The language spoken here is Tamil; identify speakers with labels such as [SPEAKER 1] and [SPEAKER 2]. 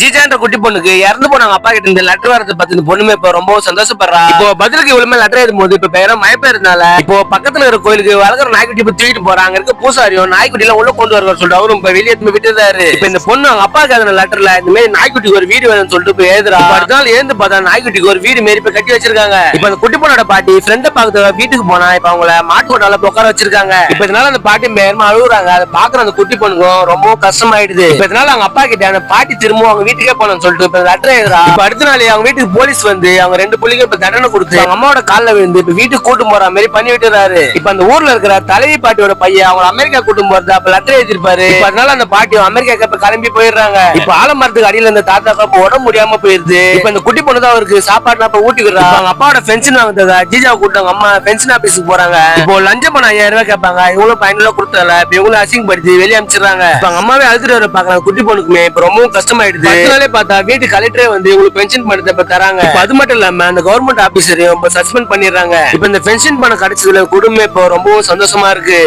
[SPEAKER 1] ஜிஜான்ற குட்டி பொண்ணுக்கு இறந்து போனாங்க அப்பா கிட்ட இந்த லெட்டர் வரதை பத்தி இந்த பொண்ணுமே இப்ப ரொம்ப சந்தோஷப்படுறா. இப்போ பதிலுக்கு இவ்வளவு லெட்டர் எழுதும் போது இப்ப பேரும் மயப்பேருனால இப்போ பக்கத்துல இருக்கிற கோயிலுக்கு வளர்க்குற நாய்க்குட்டி இப்ப தூக்கிட்டு போறாங்க. இருக்க பூசாரியும் நாய்க்குட்டி எல்லாம் உள்ள கொண்டு வருவார் சொல்லிட்டு அவரும் இப்ப வெளியே எடுத்து விட்டுறாரு. இப்ப இந்த பொண்ணு அவங்க அப்பாவுக்கு எழுதின லெட்டர்ல இந்த மாதிரி நாய்க்குட்டிக்கு ஒரு வீடு வேணும்னு சொல்லிட்டு போய் எழுதுறா. இப்ப அடுத்த நாள் எழுந்து பார்த்தா நாய்க்குட்டிக்கு ஒரு வீடு மாரி இப்ப கட்டி வச்சிருக்காங்க. இப்ப அந்த குட்டி பொண்ணோட பாட்டி ஃப்ரெண்ட பாக்குறது வீட்டுக்கு போனா இப்ப அவங்கள மாட்டு கொட்டால உட்கார வச்சிருக்காங்க. இப்ப இதனால அந்த பாட்டி மேயமா அழுகுறாங்க. அதை பாக்குற அந்த குட்டி பொண்ணுக்கும் ரொம்ப கஷ்டமாயிடுது. இப்ப இதனால அவங்க அப்பா கிட்ட அந்த பாட்டி திரும்ப அவங்க வீட்டுக்கே போனோம்னு சொல்லிட்டு இப்ப லெட்டர் எழுதுறா. இப்ப அடுத்த நாள் அவங்க வீட்டுக்கு போலீஸ் வந்து அவங்க ரெண்டு புள்ளிங்க இப்ப தண்டனை கொடுத்து அவங்க அம்மாவோட காலில் விழுந்து இப்ப வீட்டுக்கு கூட்டு போற மாதிரி பண்ணி விட்டுறாரு. இப்ப அந்த ஊர்ல இருக்கிற தலைவி பாட்டியோட பையன் அவங்க அமெரிக்கா கூட்டு போறது அப்ப லெட்டர் எழுதிருப்பாரு அதனால அந்த பாட்டி அமெரிக்கா இப்ப கிளம்பி போயிடுறாங்க. இப்ப ஆலமரத்துக்கு அடியில இந்த தாத்தாக்கு இப்ப உடம்பு முடியாம போயிருது. இப்ப இந்த குட்டி பொண்ணு தான் அவருக்கு சாப்பாடு இப்ப ஊட்டி விடுறா அவங்க அப்பாவோட பென்ஷன் வாங்குறதா ஜீஜா கூட்டாங்க அம்மா பென்ஷன் ஆபீஸுக்கு போறாங்க. இப்போ லஞ்சம் பண்ண ஐயாயிரம் ரூபாய் கேட்பாங்க. இவங்களும் பயனுள்ள கொடுத்தால இப்ப இவங்களும் அசிங்கப்படுத்தி வெளியே அனுப்பிச்சிடுறாங்க இப்ப அவங்க அம்மாவே அழுத்துட்டு வர பாக்குறாங்க குட்டி பொண்ணுக்குமே. இப்ப ரொம்பவும் கஷ்டமாயிடுது. பத்து நாளே பார்த்தா வீட்டு கலெக்டரே வந்து இவங்களுக்கு பென்ஷன் பணத்தை இப்ப தராங்க. அது மட்டும் இல்லாம அந்த கவர்மெண்ட் ஆபீசரையும் சஸ்பெண்ட் பண்ணிடுறாங்க. இப்ப இந்த பென்ஷன் பணம் கிடைச்சதுல குடும்பம் இப்போ ரொம்பவும் சந்தோஷமா இருக்கு.